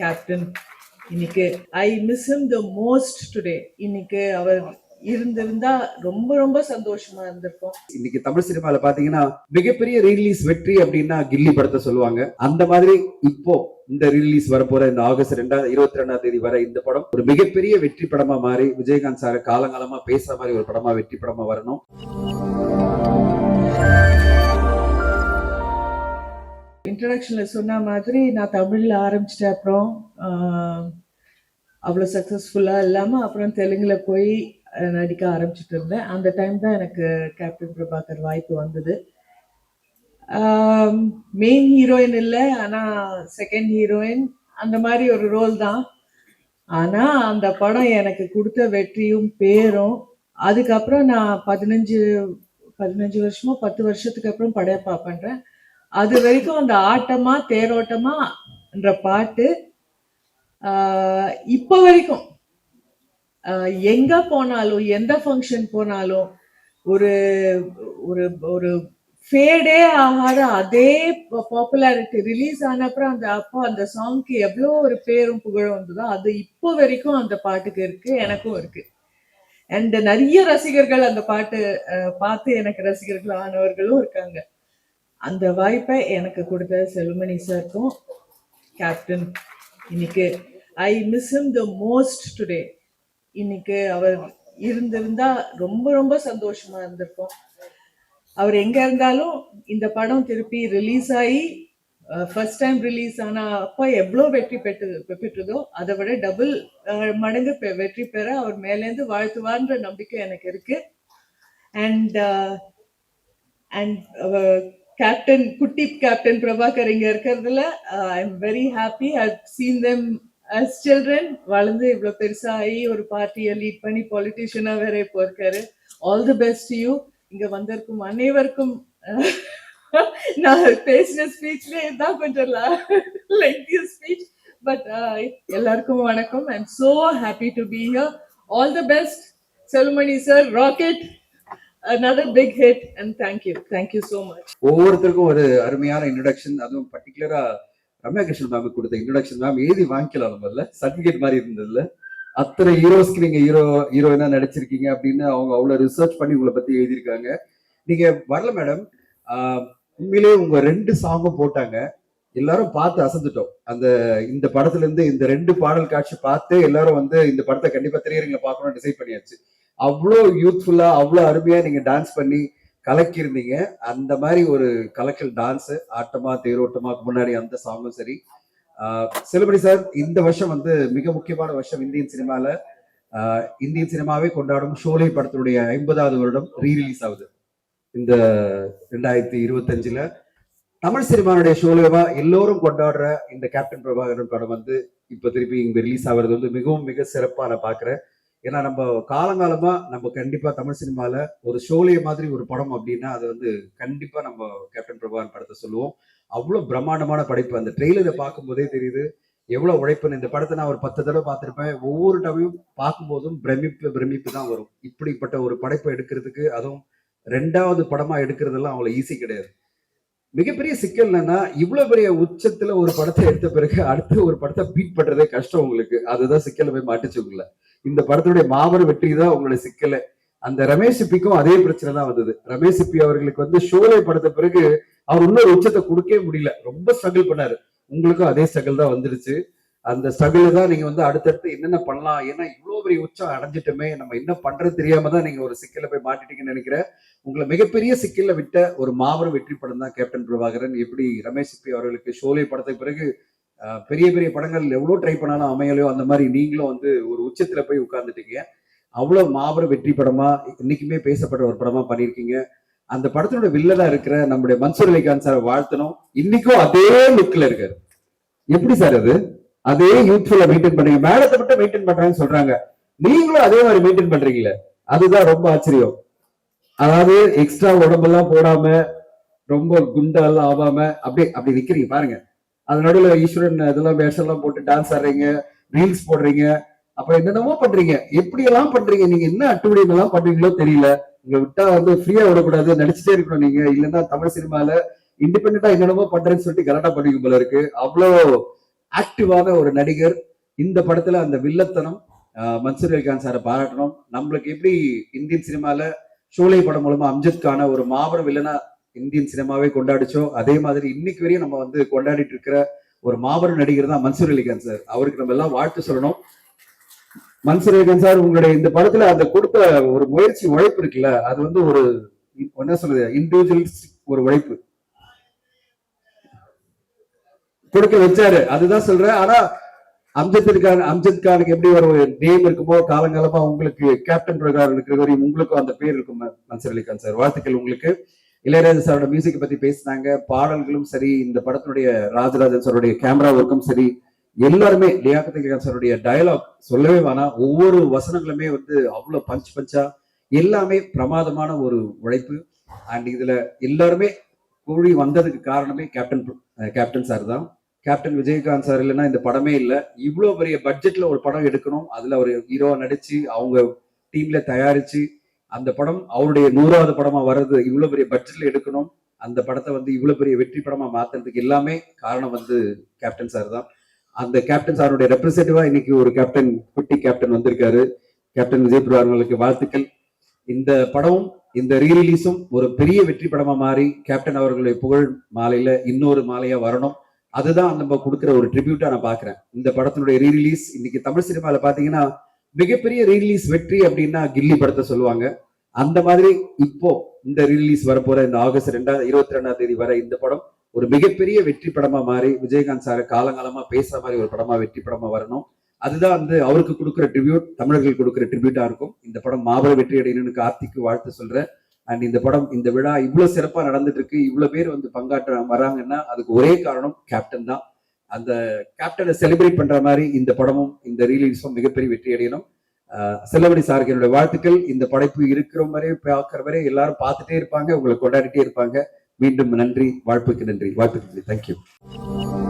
Captain இன்னைக்கு I miss him the most today இன்னைக்கு அவர் இருந்திருந்தா ரொம்ப ரொம்ப சந்தோஷமா இருந்திருக்கும். இன்னைக்கு தமிழ் சினிமால பாத்தீங்கன்னா மிகப்பெரிய ரீலீஸ் வெற்றி அப்படின்னா கில்லி படத்தை சொல்லுவாங்க. அந்த மாதிரி இப்போ இந்த ரிலீஸ் வரப்போற இந்த ஆகஸ்ட் ரெண்டாவது இருபத்தி ரெண்டாம் தேதி வர இந்த படம் ஒரு மிகப்பெரிய வெற்றி படமா மாறி விஜயகாந்த் சார் காலங்காலமா பேசுற மாதிரி ஒரு படமா வெற்றி படமா வரணும். இன்ட்ரடக்ஷனில் சொன்ன மாதிரி நான் தமிழ்ல ஆரம்பிச்சிட்டேன் அப்புறம் ஆஹ், அவ்வளோ சக்ஸஸ்ஃபுல்லாக இல்லாமல் அப்புறம் தெலுங்குல போய் நடிக்க ஆரம்பிச்சிட்டு இருந்தேன். அந்த டைம் தான் எனக்கு கேப்டன் பிரபாகர் வாய்ப்பு வந்தது. மெயின் ஹீரோயின் இல்லை ஆனால் செகண்ட் ஹீரோயின் அந்த மாதிரி ஒரு ரோல் தான். ஆனால் அந்த படம் எனக்கு கொடுத்த வெற்றியும் பேரும் அதுக்கப்புறம் நான் பதினஞ்சு பதினஞ்சு வருஷமோ பத்து வருஷத்துக்கு அப்புறம் படையப்பா பண்ணுறேன் அது வரைக்கும் அந்த ஆட்டமா தேரோட்டமான்ற பாட்டு ஆஹ் இப்ப வரைக்கும். ஆஹ் எங்க போனாலும் எந்த ஃபங்க்ஷன் போனாலும் ஒரு ஒரு ஒரு ஃபேடே ஆகாத அதே பாப்புலாரிட்டி ரிலீஸ் ஆன அப்புறம் அந்த அப்போ அந்த சாங்க்கு எவ்வளோ ஒரு பேரும் புகழும் வந்ததோ அது இப்போ வரைக்கும் அந்த பாட்டுக்கு இருக்கு எனக்கும் இருக்கு. அண்ட் நிறைய ரசிகர்கள் அந்த பாட்டு அஹ், பார்த்து எனக்கு ரசிகர்கள் ஆனவர்களும் இருக்காங்க. அந்த வாய்ப்பை எனக்கு கொடுத்த செல்மணி சாருக்கும் கேப்டன் இன்னைக்கு I miss him the most today இன்னைக்கு அவர் இருந்திருந்தா ரொம்ப ரொம்ப சந்தோஷமா இருந்திருக்கும் அவர் எங்க இருந்தாலும் இந்த படம் திருப்பி ரிலீஸ் ஆகி ஃபர்ஸ்ட் டைம் ரிலீஸ் ஆனா அப்போ எவ்வளோ வெற்றி பெற்று பெற்றதோ அதை விட டபுள் மடங்கு பெ- வெற்றி பெற அவர் மேலேருந்து வாழ்த்துவார்ன்ற நம்பிக்கை எனக்கு இருக்கு. அண்ட் அண்ட் கேப்டன் குட்டி கேப்டன் பிரபாகர் இங்க இருக்கிறதுல I am very happy I seen them as children வளர்ந்து இவ்வளோ பெருசாகி ஒரு பார்ட்டியை லீட் பண்ணி பொலிட்டிஷியனா வேற இப்போ இருக்காரு. ஆல் தி பெஸ்ட் யூ இங்கே வந்திருக்கும் அனைவருக்கும் uh, நான் பேசின ஸ்பீச்லேயே தான் கொஞ்சம் லைக் ஸ்பீச் பட் எல்லாருக்கும் வணக்கம். I am so happy to be here all the best Selvamani sir rocket another big hit and thank you. Thank you so much. ஒவ்வொருத்தருக்கும் ஒரு அருமையான இன்ட்ரடக்ஷன் அதுவும் பர்டிகுலரா ரம்யா கிருஷ்ணன் மேம் கொடுத்த இன்ட்ரடக்ஷன் மேம் எழுதி வாங்கிக்கலாம் நம்மள சர்டிபிகேட் மாதிரி இருந்ததுல. அத்தனை ஹீரோஸ்க்கு நீங்க ஹீரோ ஹீரோயினா நடிச்சிருக்கீங்க அப்படின்னு அவங்க அவ்வளவு ரிசர்ச் பண்ணி உங்களை பத்தி எழுதியிருக்காங்க. நீங்க வரல மேடம் உண்மையிலேயே உங்க ரெண்டு சாங்கும் போட்டாங்க. எல்லாரும் பார்த்து அசந்துட்டோம். அந்த இந்த படத்துல இருந்து இந்த ரெண்டு பாடல் காட்சி பார்த்து எல்லாரும் வந்து இந்த படத்தை கண்டிப்பா திரையரங்கில பார்க்கணும்னு டிசைட் பண்ணியாச்சு. அவ்வளோ யூத்ஃபுல்லாக அவ்வளோ அருமையாக நீங்கள் டான்ஸ் பண்ணி கலக்கியிருந்தீங்க. அந்த மாதிரி ஒரு கலக்கல் டான்ஸு ஆட்டமா தேரோட்டமாக முன்னாடி அந்த சாங்கும் சரி. ஆஹ் செல்லுபடி சார் இந்த வருஷம் வந்து மிக முக்கியமான வருஷம் இந்தியன் சினிமாவில் இந்தியன் சினிமாவே கொண்டாடும் ஷோலை படத்தினுடைய ஐம்பதாவது வருடம் ரீ ரிலீஸ் ஆகுது. இந்த ரெண்டாயிரத்தி இருபத்தஞ்சில். தமிழ் சினிமாவுடைய ஷோலேவா எல்லோரும் கொண்டாடுற இந்த கேப்டன் பிரபாகரன் படம் வந்து இப்போ திருப்பி இங்கே ரிலீஸ் ஆகிறது வந்து மிகவும் மிக சிறப்பாக நான் பார்க்குறேன் ஏன்னா நம்ம காலங்காலமா நம்ம கண்டிப்பா தமிழ் சினிமால ஒரு ஷோலிய மாதிரி ஒரு படம் அப்படின்னா அது வந்து கண்டிப்பா நம்ம கேப்டன் பிரபாகரன் படத்தை சொல்லுவோம். அவ்வளவு பிரம்மாண்டமான படைப்பு. அந்த ட்ரெய்லரை பார்க்கும்போதே தெரியுது. எவ்வளவு உழைப்புன்னு. இந்த படத்தை நான் ஒரு பத்து தடவை பார்த்துருப்பேன். ஒவ்வொரு தடவையும் பார்க்கும்போதும் பிரமிப்பு பிரமிப்பு தான் வரும். இப்படிப்பட்ட ஒரு படைப்பை எடுக்கிறதுக்கு அதுவும் ரெண்டாவது படமா எடுக்கிறதெல்லாம் அவ்வளவு ஈஸி கிடையாது. மிகப்பெரிய சிக்கல் என்னன்னா இவ்வளவு பெரிய உச்சத்துல ஒரு படத்தை எடுத்த பிறகு அடுத்து ஒரு படத்தை பீட் பண்றதே கஷ்டம் உங்களுக்கு. அதுதான் சிக்கல போய் மாட்டுச்சு இந்த படத்துடைய மாபெரும் வெற்றி தான் உங்களுடைய சிக்கல. அந்த ரமேஷ் சிப்பிக்கும் அதே பிரச்சனை தான் வந்தது. ரமேஷ் சிப்பி அவர்களுக்கு வந்து ஷோலை படுத்த பிறகு அவர் இன்னொரு உச்சத்தை கொடுக்கவே முடியல. ரொம்ப ஸ்ட்ரகிள் பண்ணாரு. உங்களுக்கும் அதே ஸ்ட்ரகிள் தான் வந்துருச்சு. அந்த ஸ்ட்ரகிள் தான் நீங்க வந்து அடுத்தடுத்து என்னென்ன பண்ணலாம்? ஏன்னா இவ்வளோ பெரிய உச்சம் அடைஞ்சிட்டோமே நம்ம என்ன பண்றது தெரியாம தான் நீங்க ஒரு சிக்கல போய் மாட்டிட்டீங்கன்னு நினைக்கிறேன். உங்களை மிகப்பெரிய சிக்கல்ல விட்ட ஒரு மாபெரும் வெற்றி படம் தான் கேப்டன் பிரபாகரன். எப்படி ரமேஷ் சிப்பி அவர்களுக்கு ஷோலே படத்துக்கு பிறகு ஆஹ், பெரிய பெரிய படங்கள் எவ்வளவு ட்ரை பண்ணாலும் அமையலையோ அந்த மாதிரி நீங்களும் வந்து ஒரு உச்சத்துல போய் உட்கார்ந்துட்டீங்க. அவ்வளவு மாபெரும் வெற்றி படமா இன்னைக்குமே பேசப்பட்ட ஒரு படமா பண்ணியிருக்கீங்க. அந்த படத்தினோட வில்லனா இருக்கிற நம்முடைய மன்சூர் அலிகான் சார் வாழ்த்தணும். இன்னைக்கும் அதே லுக்ல இருக்காரு. எப்படி சார் அது? அதே யூத்ஃபுல்லா மெயின்டைன் பண்றீங்க. மேடத்தை மட்டும் மெயின்டைன் பண்றாங்கன்னு சொல்றாங்க. நீங்களும் அதே மாதிரி மெயின்டைன் பண்றீங்களே? அதுதான் ரொம்ப ஆச்சரியம். அதாவது எக்ஸ்ட்ரா உடம்பெல்லாம் போடாம ரொம்ப குண்டெல்லாம் ஆகாம அப்படியே அப்படி நிக்கிறீங்க பாருங்க. அது நடுவுல ஈஸ்வரன் இதெல்லாம் வேஷம் எல்லாம் போட்டு டான்ஸ் ஆடுறீங்க ரீல்ஸ் போடுறீங்க. அப்புறம் என்னென்னமோ பண்றீங்க. எப்படி எல்லாம் பண்றீங்க? நீங்க என்ன அட்டுவடியம் எல்லாம் பண்றீங்களோ தெரியல. இங்க விட்டா வந்து ஃப்ரீயா விடக்கூடாது. நடிச்சுட்டே இருக்கணும் நீங்க. இல்லைன்னா தமிழ் சினிமால இண்டிபெண்டா என்னென்னமோ பண்றேன்னு சொல்லிட்டு கரெக்டா பண்ணுவீங்க போல இருக்கு. அவ்வளோ ஆக்டிவான ஒரு நடிகர். இந்த படத்துல அந்த வில்லத்தனம் மன்சூர் அலிகான் சாரை பாராட்டணும். நம்மளுக்கு எப்படி இந்தியன் சினிமால ஷோலை படம் மூலமா அம்ஜத் கான ஒரு மாபெரும் வில்லனா இந்தியன் சினிமாவே கொண்டாடிச்சோ அதே மாதிரி இன்னைக்கு வரையும் நம்ம வந்து கொண்டாடிட்டு இருக்கிற ஒரு மாபெரும் நடிகர் தான் மன்சூர் அலிகான் சார். அவருக்கு நம்ம எல்லாம் வாழ்த்து சொல்லணும். மன்சூர் அலிகான் சார் உங்களுடைய இந்த படத்துல அந்த கொடுத்த ஒரு முயற்சி உழைப்பு இருக்குல்ல அது வந்து ஒரு என்ன சொல்றது இண்டிவிஜுவல்ஸ் ஒரு உழைப்பு. கொடுக்க வச்சாரு. அதுதான் சொல்றேன். ஆனா அம்ஜத் கான் அம்ஜத் கானுக்கு எப்படி ஒரு நேம் இருக்குமோ காலங்காலமா உங்களுக்கு கேப்டன் பிரகாரம் இருக்கிற வரையும் உங்களுக்கும் அந்த பேர் இருக்கும் மன்சர் அலிகான் சார். வாழ்த்துக்கள் உங்களுக்கு. இளையராஜா சாரோட மியூசிக் பத்தி பேசினாங்க. பாடல்களும் சரி இந்த படத்தினுடைய ராஜராஜன் சாருடைய கேமரா ஒர்க்கும் சரி எல்லாருமே லியாக்கத் சாருடைய டயலாக் சொல்லவே வேணாம். ஒவ்வொரு வசனங்களுமே வந்து அவ்வளவு பஞ்ச் பஞ்சா எல்லாமே பிரமாதமான ஒரு உழைப்பு. அண்ட் இதுல எல்லாருமே கூடி வந்ததுக்கு காரணமே கேப்டன் கேப்டன் சார் தான். கேப்டன் விஜயகாந்த் சார் இல்லைன்னா இந்த படமே இல்லை. இவ்வளவு பெரிய பட்ஜெட்ல ஒரு படம் எடுக்கணும். அதுல ஒரு ஹீரோவா நடிச்சு அவங்க டீம்ல தயாரிச்சு அந்த படம் அவருடைய நூறாவது படமா வர்றது இவ்வளவு பெரிய பட்ஜெட்ல எடுக்கணும். அந்த படத்தை வந்து இவ்வளவு பெரிய வெற்றி படமா மாத்துறதுக்கு எல்லாமே காரணம் வந்து கேப்டன் சார் தான். அந்த கேப்டன் சாருடைய ரெப்ரசன்டேட்டிவா இன்னைக்கு ஒரு கேப்டன் குட்டி கேப்டன் வந்திருக்காரு. கேப்டன் விஜய் அவர்களுக்கு வாழ்த்துக்கள். இந்த படமும் இந்த ரீரிலீஸும் ஒரு பெரிய வெற்றி படமா மாறி கேப்டன் அவர்களுடைய புகழ் மாலையில இன்னொரு மாலையா வரணும். அதுதான் நம்ம கொடுக்குற ஒரு ட்ரிபியூட்டா நான் பாக்குறேன் இந்த படத்தினுடைய ரீரிலீஸ் இன்னைக்கு தமிழ் சினிமால பாத்தீங்கன்னா மிகப்பெரிய ரீரிலீஸ் வெற்றி அப்படின்னா கில்லி படத்தை சொல்லுவாங்க. அந்த மாதிரி இப்போ இந்த ரீரிலீஸ் வரப்போற இந்த ஆகஸ்ட் ரெண்டாவது இருபத்தி ரெண்டாம் தேதி வர இந்த படம் ஒரு மிகப்பெரிய வெற்றி படமா மாறி விஜயகாந்த் சார் காலங்காலமா பேசுற மாதிரி ஒரு படமா வெற்றி படமா வரணும். அதுதான் வந்து அவருக்கு கொடுக்குற ட்ரிபியூட் தமிழர்கள் கொடுக்குற ட்ரிபியூட்டா இருக்கும். இந்த படம் மாபெரும் வெற்றி அடையணும்னு கார்த்திக்கு வாழ்த்து சொல்றேன் அண்ட் இந்த படம் இந்த விழா இவ்வளவு சிறப்பா நடந்துட்டு இருக்கு இவ்வளவு பேர் வந்து பங்காற்ற வராங்கன்னா அதுக்கு ஒரே காரணம் கேப்டன் தான். அந்த கேப்டனை செலிப்ரேட் பண்ற மாதிரி இந்த படமும் இந்த ரீலீஸும் மிகப்பெரிய வெற்றி அடையணும். ஆஹ் செல்லமணி சாருக்கு என்னுடைய வாழ்த்துக்கள். இந்த படைப்பு இருக்கிற வரை பார்க்கிற வரை எல்லாரும் பார்த்துட்டே இருப்பாங்க உங்களை கொண்டாடிட்டே இருப்பாங்க. மீண்டும் நன்றி வாழ்ப்புக்கு நன்றி வாழ்த்துக்கு நன்றி தேங்க்யூ